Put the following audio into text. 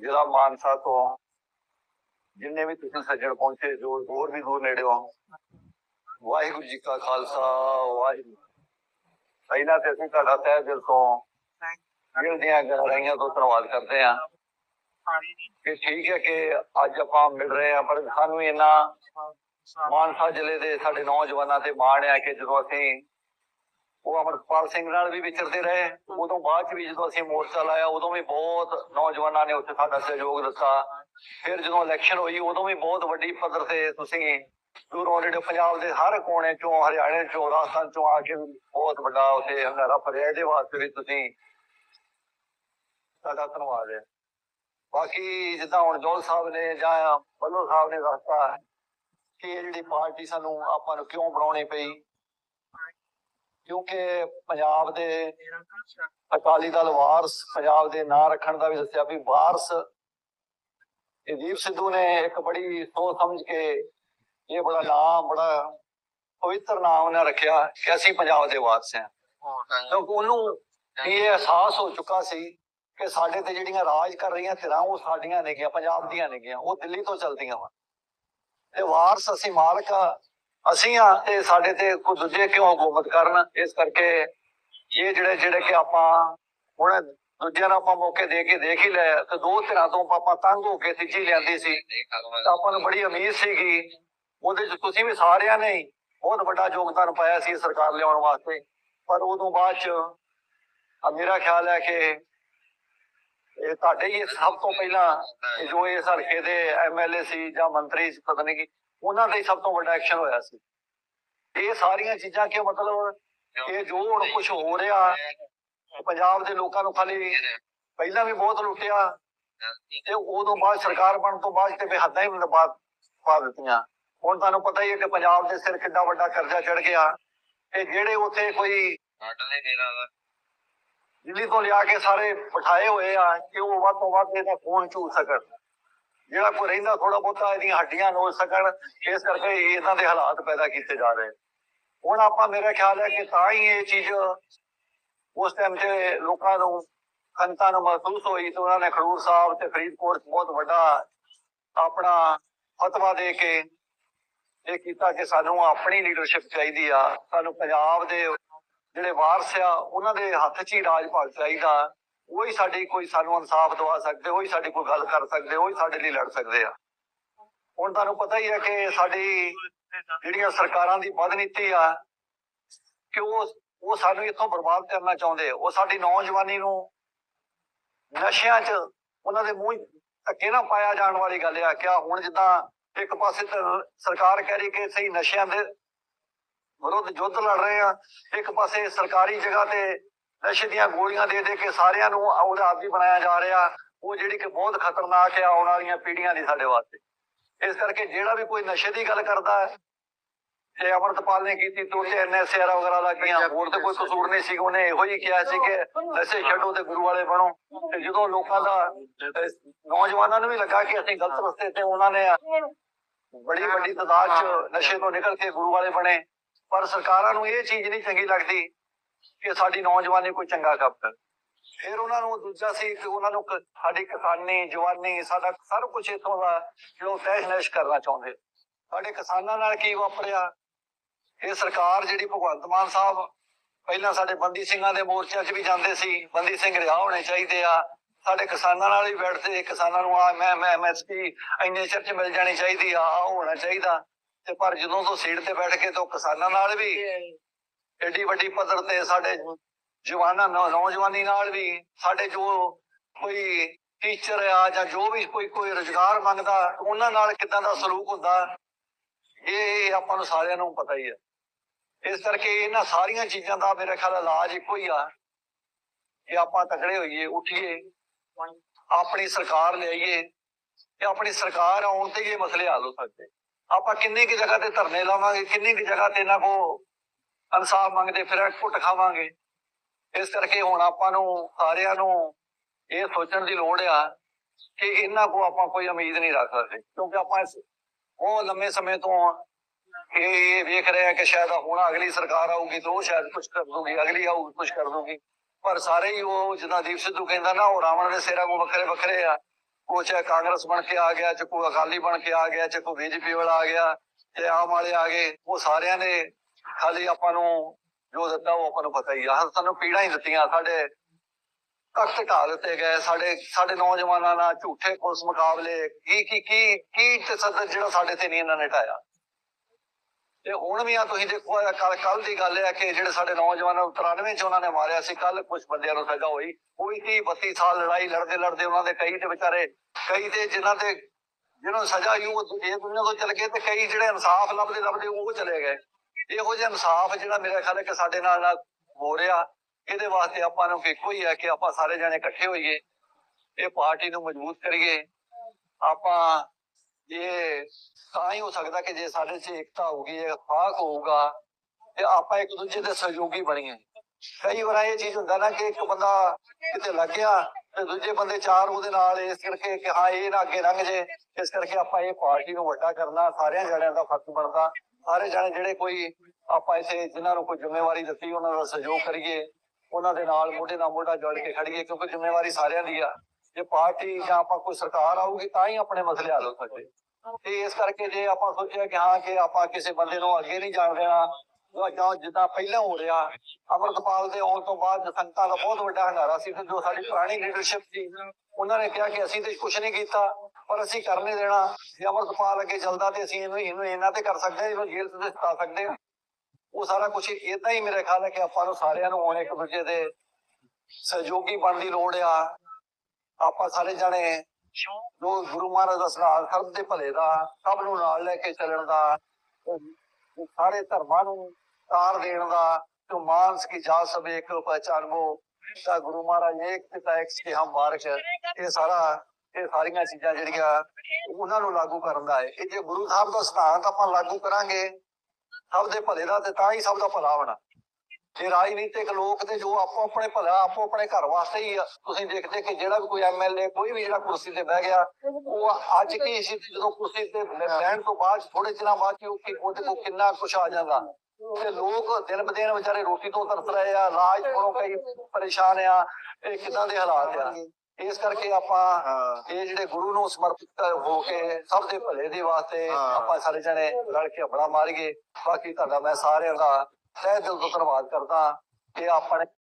ਜ਼ਿਲ੍ਹਾ ਮਾਨਸਾ ਤੋਂ ਜਿੰਨੇ ਵੀ ਤੁਸੀਂ ਸੱਜਣ ਪਹੁੰਚੇ, ਜੋ ਹੋਰ ਵੀ ਦੂਰ ਨੇੜੇ ਹੋ, ਵਾਹਿਗੁਰੂ ਜੀ ਕਾ ਖਾਲਸਾ, ਵਾਹਿਗੁਰੂ। ਪਹਿਲਾਂ ਤੇ ਅਸੀਂ ਤੁਹਾਡਾ ਤਹਿ ਦਿਲ ਤੋਂ ਦਿਲ ਦੀਆਂ ਗਹਿਰਾਈਆਂ ਤੋਂ ਧੰਨਵਾਦ ਕਰਦੇ ਹਾਂ। ਕਿ ਠੀਕ ਹੈ ਕਿ ਅੱਜ ਆਪਾਂ ਮਿਲ ਰਹੇ ਹਾਂ, ਪਰ ਸਾਨੂੰ ਇਹਨਾਂ ਮਾਨਸਾ ਜ਼ਿਲ੍ਹੇ ਦੇ ਸਾਡੇ ਨੌਜਵਾਨਾਂ ਤੇ ਮਾਣ ਹੈ ਕਿ ਜਦੋਂ ਅਸੀਂ ਉਹ ਅਮਰਪਾਲ ਸਿੰਘ ਨਾਲ ਵੀ ਵਿਚਰਦੇ ਰਹੇ। ਉਦੋਂ ਬਾਅਦ ਚ ਵੀ ਜਦੋਂ ਅਸੀਂ ਮੋਰਚਾ ਲਾਇਆ, ਉਦੋਂ ਵੀ ਬਹੁਤ ਨੌਜਵਾਨਾਂ ਨੇ ਉੱਥੇ ਸਾਡਾ ਸਹਿਯੋਗ ਦਿੱਤਾ। ਫਿਰ ਜਦੋਂ ਇਲੈਕਸ਼ਨ ਹੋਈ, ਉਦੋਂ ਵੀ ਬਹੁਤ ਵੱਡੀ ਪੱਧਰ ਤੇ ਤੁਸੀਂ ਦੂਰੋਂ ਨੇੜੇ ਪੰਜਾਬ ਦੇ ਹਰ ਕੋਨੇ ਚੋਂ, ਹਰਿਆਣੇ ਚੋਂ, ਰਾਜਸਥਾਨ ਚੋਂ ਆ ਕੇ ਬਹੁਤ ਵੱਡਾ ਉੱਥੇ ਹੰਗਾਰਾ ਭਰਿਆ। ਇਹਦੇ ਵਾਸਤੇ ਵੀ ਤੁਸੀਂ ਸਾਡਾ ਧੰਨਵਾਦ ਹੈ। ਬਾਕੀ ਜਿੱਦਾਂ ਹੁਣ ਜੋਲ ਸਾਹਿਬ ਨੇ ਜਾਂ ਬੱਲੋ ਸਾਹਿਬ ਨੇ ਦੱਸਤਾ ਕਿ ਇਹ ਜਿਹੜੀ ਪਾਰਟੀ ਸਾਨੂੰ ਆਪਾਂ ਨੂੰ ਕਿਉਂ ਬਣਾਉਣੀ ਪਈ ਕਿਉਂਕਿ ਪੰਜਾਬ ਦੇ ਅਕਾਲੀ ਦਲ ਵਾਰਸ ਪੰਜਾਬ ਦੇ ਨਾਂ ਰੱਖਣ ਦਾ ਵੀ ਦੱਸਿਆ ਵੀ ਵਾਰਸ ਇਹ ਦੀਪ ਸਿੱਧੂ ਨੇ ਇੱਕ ਬੜੀ ਸੋਚ ਸਮਝ ਕੇ ਇਹ ਬੜਾ ਨਾਮ ਬੜਾ ਪਵਿੱਤਰ ਨਾਮ ਉਹਨੇ ਰੱਖਿਆ ਕਿ ਅਸੀਂ ਪੰਜਾਬ ਦੇ ਵਾਰਸ ਹਾਂ। ਕਿਉਂਕਿ ਉਹਨੂੰ ਇਹ ਅਹਿਸਾਸ ਹੋ ਚੁੱਕਾ ਸੀ ਕਿ ਸਾਡੇ ਤੇ ਜਿਹੜੀਆਂ ਰਾਜ ਕਰ ਰਹੀਆਂ ਧਿਰਾਂ ਉਹ ਸਾਡੀਆਂ ਨੇਗੀਆਂ ਪੰਜਾਬ ਦੀਆਂ ਨੇਗੀਆਂ ਉਹ ਦਿੱਲੀ ਤੋਂ ਚਲਦੀਆਂ ਵਾ। ਤੇ ਵਾਰਸ ਅਸੀਂ ਮਾਲਕ ਆ ਅਸੀਂ ਆ ਤੇ ਸਾਡੇ ਤੇ ਕੋਈ ਦੂਜੇ ਕਿਉਂ ਹਕੂਮਤ ਕਰਨ? ਇਸ ਕਰਕੇ ਇਹ ਜਿਹੜੇ ਜਿਹੜੇ ਕਿ ਆਪਾਂ ਹੁਣ ਦੂਜਿਆਂ ਨੂੰ ਆਪਾਂ ਮੌਕੇ ਦੇ ਕੇ ਦੇਖ ਹੀ ਲਿਆ ਤੇ ਦੋ ਧਿਰਾਂ ਤੋਂ ਆਪਾਂ ਤੰਗ ਹੋ ਕੇ ਤੀਜੀ ਲਿਆਂਦੀ ਸੀ। ਆਪਾਂ ਨੂੰ ਬੜੀ ਉਮੀਦ ਸੀਗੀ। ਉਹਦੇ ਚ ਤੁਸੀਂ ਵੀ ਸਾਰਿਆਂ ਨੇ ਬਹੁਤ ਵੱਡਾ ਯੋਗਦਾਨ ਪਾਇਆ ਸੀ ਸਰਕਾਰ ਲਿਆਉਣ ਵਾਸਤੇ। ਪਰ ਉਦੋਂ ਬਾਅਦ ਚ ਮੇਰਾ ਖਿਆਲ ਹੈ ਕਿ ਇਹ ਤੁਹਾਡੇ ਹੀ ਸਭ ਤੋਂ ਪਹਿਲਾਂ ਜੋ ਇਸ ਹਲਕੇ ਦੇ ਐਮਐਲਏ ਸੀ ਜਾਂ ਮੰਤਰੀ ਸੀ, ਪਤਾ ਨਹੀਂ ਉਹਨਾਂ ਦਾ ਹੀ ਸਭ ਤੋਂ ਵੱਡਾ ਐਕਸ਼ਨ ਹੋਇਆ ਸੀ। ਇਹ ਸਾਰੀਆਂ ਚੀਜ਼ਾਂ ਕਿ ਮਤਲਬ ਇਹ ਜੋ ਹੁਣ ਕੁਝ ਹੋ ਰਿਹਾ, ਪੰਜਾਬ ਦੇ ਲੋਕਾਂ ਨੂੰ ਖਾਲੀ ਪਹਿਲਾਂ ਵੀ ਬਹੁਤ ਲੁੱਟਿਆ ਤੇ ਉਦੋਂ ਬਾਅਦ ਸਰਕਾਰ ਬਣਨ ਤੋਂ ਬਾਅਦ ਤੇ ਬੇਹੱਦਾਂ ਹੀ ਬਾਤ ਪਾ ਦਿੱਤੀਆਂ। ਹੁਣ ਤੁਹਾਨੂੰ ਪਤਾ ਹੀ ਹੈ ਕਿ ਪੰਜਾਬ ਦੇ ਸਿਰ ਕਿੰਨਾ ਵੱਡਾ ਕਰਜ਼ਾ ਚੜ ਗਿਆ ਤੇ ਜਿਹੜੇ ਉੱਥੇ ਕੋਈ ਦਿੱਲੀ ਤੋਂ ਲਿਆ ਕੇ ਸਾਰੇ ਬਿਠਾਏ ਹੋਏ ਆ, ਕਿ ਉਹ ਵੱਧ ਤੋਂ ਵੱਧ ਇਹਦਾ ਫੋਨ ਚੂ ਸਕਣ। ਜਿਹੜਾ ਕੋਈ ਰਹਿੰਦਾ ਥੋੜਾ ਬਹੁਤਾ ਇਹਦੀਆਂ ਹੱਡੀਆਂ ਨੋਚ ਸਕਣ, ਇਸ ਕਰਕੇ ਇਹਨਾਂ ਦੇ ਹਾਲਾਤ ਪੈਦਾ ਕੀਤੇ ਜਾ ਰਹੇ। ਹੁਣ ਆਪਾਂ ਮੇਰਾ ਖਿਆਲ ਹੈ ਕਿ ਤਾਂ ਹੀ ਇਹ ਚੀਜ਼ ਉਸ ਟਾਈਮ ਤੇ ਲੋਕਾਂ ਨੂੰ ਸੰਤਾਂ ਨੂੰ ਮਹਿਸੂਸ ਹੋਈ ਤੇ ਉਹਨਾਂ ਨੇ ਖਡੂਰ ਸਾਹਿਬ ਤੇ ਫਰੀਦਕੋਟ ਬਹੁਤ ਵੱਡਾ ਆਪਣਾ ਫਤਵਾ ਦੇ ਕੇ ਇਹ ਕੀਤਾ ਕਿ ਸਾਨੂੰ ਆਪਣੀ ਲੀਡਰਸ਼ਿਪ ਚਾਹੀਦੀ ਆ। ਸਾਨੂੰ ਪੰਜਾਬ ਦੇ ਜਿਹੜੇ ਵਾਰਸ ਆ, ਉਹਨਾਂ ਦੇ ਹੱਥ 'ਚ ਹੀ ਰਾਜ ਭਾਗ ਚਾਹੀਦਾ। ਉਹੀ ਸਾਡੀ ਕੋਈ ਸਾਨੂੰ ਇਨਸਾਫ ਦਵਾ ਸਕਦੇ, ਉਹੀ ਸਾਡੀ ਕੋਈ ਗੱਲ ਕਰ ਸਕਦੇ, ਉਹੀ ਸਾਡੇ ਲਈ ਲੜ ਸਕਦੇ ਆ। ਹੁਣ ਤੁਹਾਨੂੰ ਪਤਾ ਹੀ ਹੈ ਕਿ ਸਾਡੀ ਜਿਹੜੀਆਂ ਸਰਕਾਰਾਂ ਦੀ ਬਦਨੀਤੀ ਆ, ਕਿ ਉਹ ਉਹ ਸਾਨੂੰ ਇੱਥੋਂ ਬਰਬਾਦ ਕਰਨਾ ਚਾਹੁੰਦੇ ਉਹ ਸਾਡੀ ਨੌਜਵਾਨੀ ਨੂੰ ਨਸ਼ਿਆਂ 'ਚ ਉਹਨਾਂ ਦੇ ਮੂੰਹ ਧੱਕੇ ਨਾ ਪਾਇਆ ਜਾਣ ਵਾਲੀ ਗੱਲ ਆ ਕਿਆ ਹੁਣ ਜਿੱਦਾਂ ਇੱਕ ਪਾਸੇ ਸਰਕਾਰ ਕਹਿ ਰਹੀ ਕਿ ਸਹੀ ਨਸ਼ਿਆਂ ਦੇ ਵਿਰੁੱਧ ਯੁੱਧ ਲੜ ਰਹੇ ਆ, ਇੱਕ ਪਾਸੇ ਸਰਕਾਰੀ ਜਗ੍ਹਾ ਤੇ ਨਸ਼ੇ ਦੀਆਂ ਗੋਲੀਆਂ ਦੇ ਦੇ ਕੇ ਸਾਰਿਆਂ ਨੂੰ ਉਹਦਾ ਆਦੀ ਬਣਾਇਆ ਜਾ ਰਿਹਾ। ਉਹ ਜਿਹੜੀ ਕਿ ਬਹੁਤ ਖਤਰਨਾਕ ਹੈ ਆਉਣ ਵਾਲੀਆਂ ਪੀੜ੍ਹੀਆਂ ਲਈ ਸਾਡੇ ਵਾਸਤੇ। ਇਸ ਕਰਕੇ ਜਿਹੜਾ ਵੀ ਕੋਈ ਨਸ਼ੇ ਦੀ ਗੱਲ ਕਰਦਾ ਹੈ ਤੇ ਅਮਰਤਪਾਲ ਨੇ ਕੀਤੀ ਤੋਂ ਤੇ ਐਨਐਸਆਰ ਵਗੈਰਾ ਲੱਗੀਆਂ ਹੋਰ ਤੇ ਕੋਈ ਕਸੂਰ ਨਹੀਂ ਸੀ ਉਹਨੇ ਇਹੋ ਹੀ ਕਿਹਾ ਸੀ ਕਿ ਨਸ਼ੇ ਛੱਡੋ ਤੇ ਗੁਰੂ ਵਾਲੇ ਬਣੋ। ਤੇ ਜਦੋਂ ਲੋਕਾਂ ਦਾ ਨੌਜਵਾਨਾਂ ਨੂੰ ਵੀ ਲੱਗਾ ਕਿ ਅਸੀਂ ਗਲਤ ਰਸਤੇ ਤੇ ਉਹਨਾਂ ਨੇ ਬੜੀ ਵੱਡੀ ਤਾਦਾਦ 'ਚ ਨਸ਼ੇ ਤੋਂ ਨਿਕਲ ਕੇ ਗੁਰੂ ਵਾਲੇ ਬਣੇ। ਪਰ ਸਰਕਾਰਾਂ ਨੂੰ ਇਹ ਚੀਜ਼ ਨਹੀਂ ਚੰਗੀ ਲੱਗਦੀ ਕਿ ਸਾਡੀ ਨੌਜਵਾਨੀ ਕੋਈ ਚੰਗਾ ਕੰਮ ਕਰ ਫਿਰ ਉਹਨਾਂ ਨੂੰ ਦੂਜਾ ਸੀ ਕਿ ਉਹਨਾਂ ਨੂੰ ਸਾਡੀ ਕਿਸਾਨੀ, ਜਵਾਨੀ, ਸਾਡਾ ਸਭ ਕੁਝ ਇਥੋਂ ਦਾ ਜੋ ਤਹਿਸ਼ ਨਹਿਸ਼ ਕਰਨਾ ਚਾਹੁੰਦੇ ਸਾਡੇ ਕਿਸਾਨਾਂ ਨਾਲ ਕੀ ਵਾਪਰਿਆ? ਇਹ ਸਰਕਾਰ ਜਿਹੜੀ ਭਗਵੰਤ ਮਾਨ ਸਾਹਿਬ ਪਹਿਲਾਂ ਸਾਡੇ ਬੰਦੀ ਸਿੰਘਾਂ ਦੇ ਮੋਰਚਿਆਂ 'ਚ ਵੀ ਜਾਂਦੇ ਸੀ, ਬੰਦੀ ਸਿੰਘ ਰਿਹਾ ਹੋਣੇ ਚਾਹੀਦੇ ਆ। ਸਾਡੇ ਕਿਸਾਨਾਂ ਨਾਲ ਵੀ ਬੈਠਦੇ, ਕਿਸਾਨਾਂ ਨੂੰ ਆ, ਮੈਂ ਮੈਂ ਐਮਐਸਪੀ ਇੰਨੇ ਚਿਰ 'ਚ ਮਿਲ ਜਾਣੀ ਚਾਹੀਦੀ ਆ ਆ ਹੋਣਾ ਚਾਹੀਦਾ। ਤੇ ਪਰ ਜਦੋਂ ਤੋਂ ਸੀਟ ਤੇ ਬੈਠ ਕੇ ਤੋਂ ਕਿਸਾਨਾਂ ਨਾਲ ਵੀ ਏਡੀ ਵੱਡੀ ਪੱਧਰ ਤੇ ਸਾਡੇ ਜਵਾਨਾਂ, ਨੌਜਵਾਨੀ ਨਾਲ ਵੀ ਸਾਡੇ ਜੋ ਕੋਈ ਟੀਚਰ ਆ ਜਾਂ ਜੋ ਵੀ ਕੋਈ ਕੋਈ ਰੁਜ਼ਗਾਰ ਮੰਗਦਾ, ਉਹਨਾਂ ਨਾਲ ਕਿਦਾਂ ਦਾ ਸਲੂਕ ਹੁੰਦਾ, ਇਹ ਆਪਾਂ ਨੂੰ ਸਾਰਿਆਂ ਨੂੰ ਪਤਾ ਹੀ ਹੈ। ਇਸ ਕਰਕੇ ਇਹਨਾਂ ਸਾਰੀਆਂ ਚੀਜ਼ਾਂ ਦਾ ਮੇਰੇ ਖਿਆਲ ਇਲਾਜ ਇੱਕੋ ਹੀ ਆ ਕਿ ਆਪਾਂ ਤਕੜੇ ਹੋਈਏ, ਉਠੀਏ, ਆਪਣੀ ਸਰਕਾਰ ਲਿਆਈਏ ਤੇ ਆਪਣੀ ਸਰਕਾਰ ਆਉਣ ਤੇ ਹੀ ਇਹ ਮਸਲੇ ਹੱਲ ਹੋ ਸਕਦੇ। ਆਪਾਂ ਕਿੰਨੀ ਕੁ ਜਗ੍ਹਾ ਤੇ ਧਰਨੇ ਲਾਵਾਂਗੇ, ਕਿੰਨੀ ਕੁ ਜਗ੍ਹਾ ਤੇ ਇਹਨਾਂ ਕੋ ਇਨਸਾਫ ਮੰਗਦੇ ਫਿਰ ਘੁੱਟ ਖਾਵਾਂਗੇ। ਇਸ ਕਰਕੇ ਹੁਣ ਆਪਾਂ ਨੂੰ ਸਾਰਿਆਂ ਨੂੰ ਇਹ ਸੋਚਣ ਦੀ ਲੋੜ ਆ ਕਿ ਇਹਨਾਂ ਕੋ ਆਪਾਂ ਕੋਈ ਉਮੀਦ ਨਹੀਂ ਰੱਖ ਸਕਦੇ। ਕਿਉਂਕਿ ਆਪਾਂ ਉਹ ਲੰਮੇ ਸਮੇਂ ਤੋਂ ਇਹ ਵੇਖ ਰਹੇ ਆ ਕਿ ਸ਼ਾਇਦ ਹੁਣ ਅਗਲੀ ਸਰਕਾਰ ਆਊਗੀ ਤਾਂ ਉਹ ਸ਼ਾਇਦ ਕੁਝ ਕਰ ਦੂਗੀ, ਅਗਲੀ ਆਊਗੀ ਕੁਝ ਕਰ ਦੂਗੀ। ਪਰ ਸਾਰੇ ਹੀ ਉਹ ਜਿੱਦਾਂ ਦੀਪ ਸਿੱਧੂ ਕਹਿੰਦਾ ਨਾ, ਉਹ ਰਾਵਣ ਦੇ ਸੇਰਾ ਕੋ ਵੱਖਰੇ ਵੱਖਰੇ ਆ। ਉਹ ਚਾਹੇ ਕਾਂਗਰਸ ਬਣ ਕੇ ਆ ਗਿਆ, ਚਾਹੇ ਕੋਈ ਅਕਾਲੀ ਬਣ ਕੇ ਆ ਗਿਆ, ਚਾਹੇ ਕੋਈ ਬੀਜੇਪੀ ਵਾਲਾ ਆ ਗਿਆ ਤੇ ਆਮ ਵਾਲੇ ਆ ਗਏ, ਉਹ ਸਾਰਿਆਂ ਨੇ ਖਾਲੀ ਆਪਾਂ ਨੂੰ ਜੋ ਦਿੱਤਾ ਉਹ ਆਪਾਂ ਨੂੰ ਪਤਾ ਹੀ ਆ। ਸਾਨੂੰ ਪੀੜਾਂ ਹੀ ਦਿੱਤੀਆਂ, ਸਾਡੇ ਤਖਤ ਢਾਹ ਦਿੱਤੇ ਗਏ, ਸਾਡੇ ਸਾਡੇ ਨੌਜਵਾਨਾਂ ਨਾਲ ਝੂਠੇ ਪੁਲਿਸ ਮੁਕਾਬਲੇ, ਕੀ ਕੀ ਕੀ ਕੀ ਤਸੱਦਦ ਜਿਹੜਾ ਸਾਡੇ ਤੇ ਨਹੀਂ ਇਹਨਾਂ ਨੇ ਢਾਇਆ ਤੇ ਹੁਣ ਵੀ ਆ, ਤੁਸੀਂ ਦੇਖੋ ਕੱਲ ਕੱਲ ਦੀ ਗੱਲ ਹੈ ਕਿ ਜਿਹੜੇ ਸਾਡੇ ਨੌਜਵਾਨਾਂ ਨੂੰ 93 ਚ ਉਹਨਾਂ ਨੇ ਮਾਰਿਆ ਸੀ ਕੱਲ ਕੁਝ ਬੰਦਿਆਂ ਨੂੰ ਸਜ਼ਾ ਹੋਈ। ਉਹ ਵੀ 30 32 ਸਾਲ ਲੜਾਈ ਲੜਦੇ ਲੜਦੇ ਉਹਨਾਂ ਦੇ ਕਈ ਤੇ ਵਿਚਾਰੇ, ਕਈ ਤੇ ਜਿਨ੍ਹਾਂ ਤੇ, ਜਿਹਨਾਂ ਨੂੰ ਸਜ਼ਾ ਹੋਈ ਉਹ ਇਹ ਦੁਨੀਆ ਤੋਂ ਚਲ ਗਏ ਤੇ ਕਈ ਜਿਹੜੇ ਇਨਸਾਫ ਲੱਭਦੇ ਲੱਭਦੇ ਉਹ ਚਲੇ ਗਏ। ਇਹੋ ਜਿਹਾ ਇਨਸਾਫ ਜਿਹੜਾ ਮੇਰਾ ਖਿਆਲ ਹੈ ਕਿ ਸਾਡੇ ਨਾਲ ਨਾਲ ਹੋ ਰਿਹਾ। ਇਹਦੇ ਵਾਸਤੇ ਆਪਾਂ ਨੂੰ ਇੱਕੋ ਹੀ ਹੈ ਕਿ ਆਪਾਂ ਸਾਰੇ ਜਣੇ ਇਕੱਠੇ ਹੋਈਏ, ਇਹ ਪਾਰਟੀ ਨੂੰ ਮਜ਼ਬੂਤ ਕਰੀਏ। ਆਪਾਂ ਇਹ ਤਾਂ ਹੀ ਹੋ ਸਕਦਾ ਕਿ ਜੇ ਸਾਡੇ 'ਚ ਏਕਤਾ ਹੋਊਗੀ ਇਤਫਾਕ ਹੋਊਗਾ, ਤੇ ਆਪਾਂ ਇੱਕ ਦੂਜੇ ਦੇ ਸਹਿਯੋਗੀ ਬਣੀਏ। ਕਈ ਵਾਰ ਇਹ ਚੀਜ਼ ਹੁੰਦਾ ਨਾ ਕਿ ਇੱਕ ਬੰਦਾ ਕਿਤੇ ਲੱਗ ਗਿਆ ਤੇ ਦੂਜੇ ਬੰਦੇ ਚਾਰ ਉਹਦੇ ਨਾਲ, ਇਸ ਕਰਕੇ ਕਿ ਹਾਂ, ਇਹ ਨਾ ਅੱਗੇ ਲੰਘ ਜੇ। ਇਸ ਕਰਕੇ ਆਪਾਂ ਇਹ ਪਾਰਟੀ ਨੂੰ ਵੱਡਾ ਕਰਨਾ, ਸਾਰਿਆਂ ਜਣਿਆਂ ਦਾ ਫਰਜ਼ ਬਣਦਾ। ਸਾਰੇ ਜਣੇ ਜਿਹੜੇ ਕੋਈ ਆਪਾਂ ਇਥੇ ਜਿਨ੍ਹਾਂ ਨੂੰ ਕੋਈ ਜ਼ਿੰਮੇਵਾਰੀ ਦਿੱਤੀ, ਉਹਨਾਂ ਦਾ ਸਹਿਯੋਗ ਕਰੀਏ, ਉਹਨਾਂ ਦੇ ਨਾਲ ਮੋਢੇ ਨਾਲ ਮੋਢਾ ਜੋੜ ਕੇ ਖੜੀਏ, ਕਿਉਂਕਿ ਜ਼ਿੰਮੇਵਾਰੀ ਸਾਰਿਆਂ ਦੀ ਆ। ਜੇ ਪਾਰਟੀ ਜਾਂ ਆਪਾਂ ਕੋਈ ਸਰਕਾਰ ਆਊਗੀ, ਤਾਂ ਹੀ ਆਪਣੇ ਮਸਲੇ ਹੱਲ ਹੋ ਸਕਦੇ। ਤੇ ਇਸ ਕਰਕੇ ਜੇ ਆਪਾਂ ਸੋਚਿਆ ਕਿ ਹਾਂ, ਕਿ ਆਪਾਂ ਕਿਸੇ ਬੰਦੇ ਨੂੰ ਅੱਗੇ ਨਹੀਂ ਜਾਣ ਦੇਣਾ, ਜਾਂ- ਜਿੱਦਾਂ ਪਹਿਲਾਂ ਹੋ ਰਿਹਾ, ਅਮਰਤਪਾਲ ਦੇ ਆਉਣ ਤੋਂ ਬਾਅਦ ਸੰਗਤਾਂ ਦਾ ਬਹੁਤ ਵੱਡਾ ਹੰਗਾਰਾ ਸੀ ਜੋ ਸਾਡੀ ਪੁਰਾਣੀ ਲੀਡਰਸ਼ਿਪ ਸੀ, ਉਹਨਾਂ ਨੇ ਕਿਹਾ ਕਿ ਅਸੀਂ ਤੇ ਕੁਝ ਨਹੀਂ ਕੀਤਾ। ਪਰ ਅਸੀਂ ਕਰ ਨਹੀਂ ਦੇਣਾ। ਜੇ ਅਮਰਤਪਾਲ ਅੱਗੇ ਚੱਲਦਾ ਤੇ ਅਸੀਂ ਇਹਨੂੰ ਇਹਨੂੰ ਇਹਨਾਂ ਤੇ ਕਰ ਸਕਦੇ ਇਹਨੂੰ ਜੇਲ੍ਹ ਤੇ ਸਤਾ ਸਕਦੇ ਹਾਂ। ਉਹ ਸਾਰਾ ਕੁਝ ਇਦਾਂ ਹੀ ਮੇਰੇ ਖਿਆਲ ਹੈ ਕਿ ਆਪਾਂ ਨੂੰ ਸਾਰਿਆਂ ਨੂੰ ਹੁਣ ਇੱਕ ਦੂਜੇ ਦੇ ਸਹਿਯੋਗੀ ਬਣਨ ਦੀ ਲੋੜ ਆ। ਆਪਾਂ ਸਾਰੇ ਜਣੇ ਜੋ ਗੁਰੂ ਮਹਾਰਾਜ ਦਾ ਸਨਾਲ ਸਰਬ ਦੇ ਭਲੇ ਦਾ, ਸਭ ਨੂੰ ਨਾਲ ਲੈ ਕੇ ਚੱਲਣ ਦਾ ਸਾਰੇ ਧਰਮਾਂ ਨੂੰ ਤਾਰ ਦੇਣ ਦਾ, ਜੋ ਮਾਨਸ ਕੀ ਜਾ ਸਭ ਇੱਕ ਪਹਿਚਾਨੋ ਤਾਂ ਗੁਰੂ ਮਹਾਰਾਜ ਇੱਕ ਪਿਤਾ ਇੱਕ ਸੀ ਹਮ ਮਾਰਕ ਇਹ ਸਾਰਾ ਇਹ ਸਾਰੀਆਂ ਚੀਜ਼ਾਂ ਜਿਹੜੀਆਂ ਉਹਨਾਂ ਨੂੰ ਲਾਗੂ ਕਰਨ ਦਾ ਹੈ। ਇਹ ਜੇ ਗੁਰੂ ਸਾਹਿਬ ਦਾ ਸਿਧਾਂਤ ਆਪਾਂ ਲਾਗੂ ਕਰਾਂਗੇ ਸਭ ਦੇ ਭਲੇ ਦਾ ਤੇ ਤਾਂ ਹੀ ਸਭ ਦਾ ਭਲਾ ਹੋਣਾ। ਇਹ ਰਾਜਨੀਤਿਕ ਲੋਕ ਤੇ ਜੋ ਆਪੋ ਆਪਣੇ ਭਲਾ ਆਪੋ ਆਪਣੇ ਘਰ ਵਾਸਤੇ ਹੀ। ਤੁਸੀਂ ਦੇਖਦੇ ਕਿ ਜਿਹੜਾ ਵੀ ਕੋਈ ਐਮਐਲਏ ਕੋਈ ਵੀ ਜਿਹੜਾ ਕੁਰਸੀ ਤੇ ਬਹਿ ਗਿਆ ਉਹ ਅੱਜ ਕੀ ਸੀ ਤੇ ਜਦੋਂ ਕੁਰਸੀ ਤੇ ਬਹਿਣ ਤੋਂ ਬਾਅਦ ਥੋੜੇ ਦਿਨਾਂ ਬਾਅਦ ਕਿ ਉਹ ਕਿ ਉਹਦੇ ਕੋਲ ਕਿੰਨਾ ਕੁਛ ਆ ਜਾਂਦਾ। ਤੇ ਲੋਕ ਦਿਨ ਬ ਦਿਨ ਵਿਚਾਰੇ ਰੋਟੀ ਤੋਂ ਤਰਸ ਰਹੇ ਆ ਇਲਾਜ ਕੋਲੋਂ ਕਈ ਪਰੇਸ਼ਾਨ ਆ ਇਹ ਕਿਦਾਂ ਦੇ ਹਾਲਾਤ ਆ? ਇਸ ਕਰਕੇ ਆਪਾਂ ਇਹ ਜਿਹੜੇ ਗੁਰੂ ਨੂੰ ਸਮਰਪਿਤ ਹੋ ਕੇ ਸਭ ਦੇ ਭਲੇ ਦੇ ਵਾਸਤੇ। ਆਪਾਂ ਸਾਰੇ ਜਣੇ ਰਲ ਕੇ ਹਬੜਾ ਮਾਰੀਏ ਬਾਕੀ ਤੁਹਾਡਾ ਮੈਂ ਸਾਰਿਆਂ ਦਾ ਤਹਿ ਦਿਲ ਤੋਂ ਧੰਨਵਾਦ ਕਰਦਾ ਕਿ ਆਪਣੇ